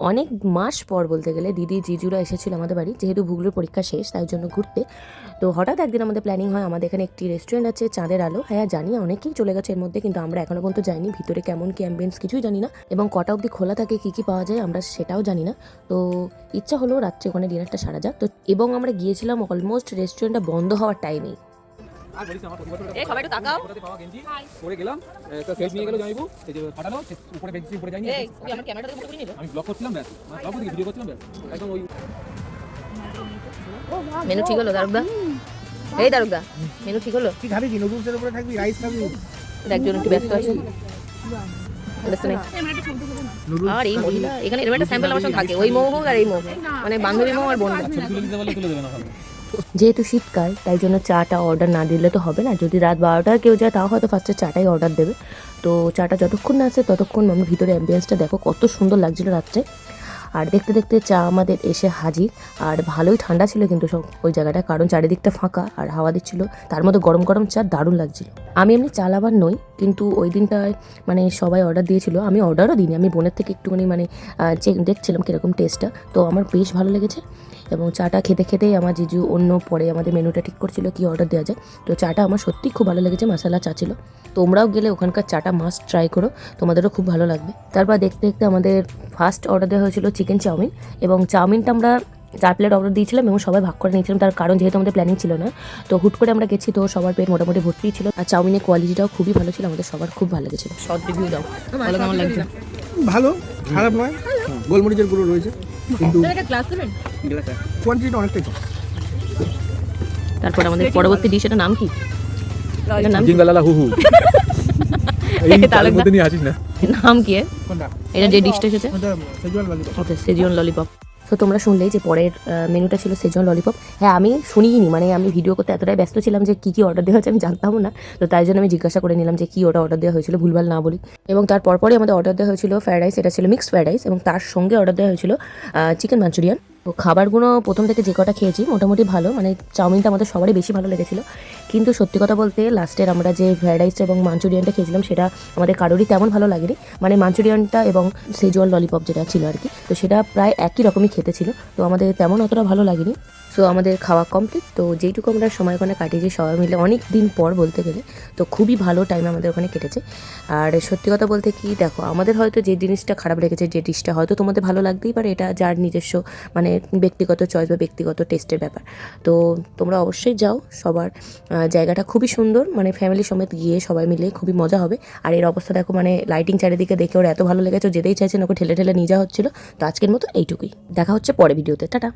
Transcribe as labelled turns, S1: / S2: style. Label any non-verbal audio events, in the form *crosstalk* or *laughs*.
S1: অনেক মাস পর বলতে গেলে দিদি, জিজুরা এসেছিল আমাদের বাড়ি, যেহেতু ভুগলোর পরীক্ষা শেষ, তাই জন্য ঘুরতে। তো হঠাৎ একদিন আমাদের প্ল্যানিং হয়, আমাদের এখানে একটি রেস্টুরেন্ট আছে, চাঁদের আলো। হ্যাঁ জানি, অনেকেই চলে গেছে এর মধ্যে, কিন্তু আমরা এখনও পর্যন্ত যাইনি। ভিতরে কেমন, কি অ্যাম্বিয়েন্স কিছুই জানি না। এবং কটা অবধি খোলা থাকে, কী কী পাওয়া যায়, আমরা সেটাও জানি না। তো ইচ্ছা হলো রাত্রে ওখানে ডিনারটা সারা যাক। তো এবং আমরা গিয়েছিলাম অলমোস্ট রেস্টুরেন্টটা বন্ধ হওয়ার টাইমেই এই সবাই একটু তাকাও।
S2: পাওয়া গেঞ্জি। পরে গেলাম একটা সেলফ নিয়ে গেল জামাইবু এই যে পাঠালো উপরে বেঞ্চি উপরে যায়নি।
S1: আমার ক্যামেরাটা মুখে নিল?
S2: আমি ব্লগ করছিলাম ব্যাস। ব্লগ করতে ভিডিও করছিলাম ব্যাস। একদম ওই
S1: মেনু ঠিক হলো দারুকদা। এই দারুকদা মেনু ঠিক হলো।
S3: কি খাবি কি নুডলসের উপরে থাকবি রাইস খাবি?
S1: একজন একটু ব্যস্ত আছে। ব্যস্ত নেই।
S3: নুডলস
S1: আর এই মহিলা এখানে এরকম একটা স্যাম্পল আমার সঙ্গে থাকে ওই মৌ হোক আর এই মৌ মানে বান্ধবী মৌ আর বোন।
S2: তুলে দেবে না
S1: যেহেতু শীতকাল, তাই জন্য চাটা অর্ডার না দিলে তো হবে না। যদি রাত বারোটায় কেউ যায়, তাও হয়তো ফার্স্টে চাটাই অর্ডার দেবে। তো চাটা যতক্ষণ না আসে, ততক্ষণ আমরা ভিতরে অ্যাম্বিয়েন্সটা দেখো, কত সুন্দর লাগছিল রাত্রে। আর দেখতে দেখতে চা আমাদের এসে হাজির। আর ভালোই ঠান্ডা ছিল কিন্তু সব ওই জায়গাটা, কারণ চারিদিকটা ফাঁকা আর হাওয়া দিচ্ছিল। তার মধ্যে গরম গরম চা দারুণ লাগছিল। আমি এমনি চা লাভার নই, কিন্তু ওই দিনটায় মানে সবাই অর্ডার দিয়েছিল। আমি অর্ডারও দিইনি, আমি বোনের থেকে একটুখানি মানে দেখছিলাম কীরকম টেস্টটা তো আমার বেশ ভালো লেগেছে। এবং চাটা খেতে খেতেই আমার জিজু অন্য পরে আমাদের মেনুটা ঠিক করছিল কি অর্ডার দেওয়া যায়। তো চাটা আমার সত্যি খুব ভালো লেগেছে, মশালা চা ছিল। তোমরাও গেলে ওখানকার চাটা মাস্ট ট্রাই করো, তোমাদেরও খুব ভালো লাগবে। তারপর দেখতে দেখতে আমাদের ফার্স্ট অর্ডার দেওয়া হয়েছিল চিকেন চাউমিন এবং চাউমিনটা আমরা চার প্লেট অর্ডার দিয়েছিলাম এবং সবাই ভাগ করে নিয়েছিলাম তার কারণ যেহেতু আমাদের প্ল্যানিং ছিল না। তো হুট করে আমরা গেছি তো সবার পেট মোটামুটি ভর্তি ছিল। আর চাউমিনের কোয়ালিটিটাও খুবই ভালো ছিল আমাদের সবার খুব ভালো লেগেছিল। শর্ট রিভিউ দাও। ভালো কেমন লাগছে?
S3: ভালো খারাপ নয়। গোলমরিচের গুঁড়ো রয়েছে কিন্তু কোয়ান্টিটিটা অনেকটাই কম।
S1: তারপর আমাদের পরবর্তী ডিশ এটার নাম কি? নাম
S2: জিঙ্গালালা হু হু। *laughs* এই তালের মধ্যে নিয়ে আসিস না।
S1: নাম কি এটা যে ডিশটা
S3: ললিপপ
S1: ওকে ললিপপ তো তোমরা শুনলেই যে পরের মেনুটা ছিল সেজন ললিপপ হ্যাঁ আমি শুনিনি মানে আমি ভিডিও করতে এতটাই ব্যস্ত ছিলাম যে কী কী অর্ডার দেওয়া হয়েছে আমি জানতাম না। তো তাই জন্য আমি জিজ্ঞাসা করে নিলাম যে কী ওটা অর্ডার দেওয়া হয়েছিল ভুলভাল না বলি। এবং তার পরপরই আমাদের অর্ডার দেওয়া হয়েছিল ফ্রাইড রাইস এটা ছিল মিক্সড ফ্রাইড রাইস এবং তার সঙ্গে অর্ডার দেওয়া হয়েছিল চিকেন মাঞ্চুরিয়ান তো খাবারগুলো প্রথম থেকে যে কটা খেয়েছি, মোটামুটি ভালো। মানে চাউমিনটা আমাদের সবারই বেশি ভালো লেগেছিলো। কিন্তু সত্যি কথা বলতে, লাস্টের আমরা যে ফ্রাইড রাইসটা এবং মাঞ্চুরিয়ানটা খেয়েছিলাম, সেটা আমাদের কারোরই তেমন ভালো লাগেনি। মানে মাঞ্চুরিয়ানটা এবং সেজুয়াল ললিপপ যেটা ছিল আর কি, তো সেটা প্রায় একই রকমই খেতে ছিল। তো আমাদের তেমন অতটা ভালো লাগেনি। সো আমাদের খাওয়া কমপ্লিট তো যেইটুকু আমরা সময় ওখানে কাটিয়েছি, সবাই মিলে অনেক দিন পর বলতে গেলে, তো খুবই ভালো টাইম আমাদের ওখানে কেটেছে। আর সত্যি কথা বলতে কি, দেখো, আমাদের হয়তো যে জিনিসটা খারাপ লেগেছে, যে ডিশটা হয়তো তোমাদের ভালো লাগতেই পারে, এটা যার নিজস্ব মানে ব্যক্তিগত চয়েস বা ব্যক্তিগত টেস্টের ব্যাপার। তো তোমরা অবশ্যই যাও, সবার জায়গাটা খুবই সুন্দর মানে ফ্যামিলি সমেত গিয়ে সবাই মিলে খুবই মজা হবে। আর এর অবস্থা দেখো মানে লাইটিং চারিদিকে দেখে ওর এত ভালো লেগেছে যেতেই চাইছেন ওকে ঠেলে ঠেলে নিয়ে যাওয়া হচ্ছিল। তো আজকের মতো এইটুকুই। দেখা হচ্ছে পরে ভিডিওতে টাটা!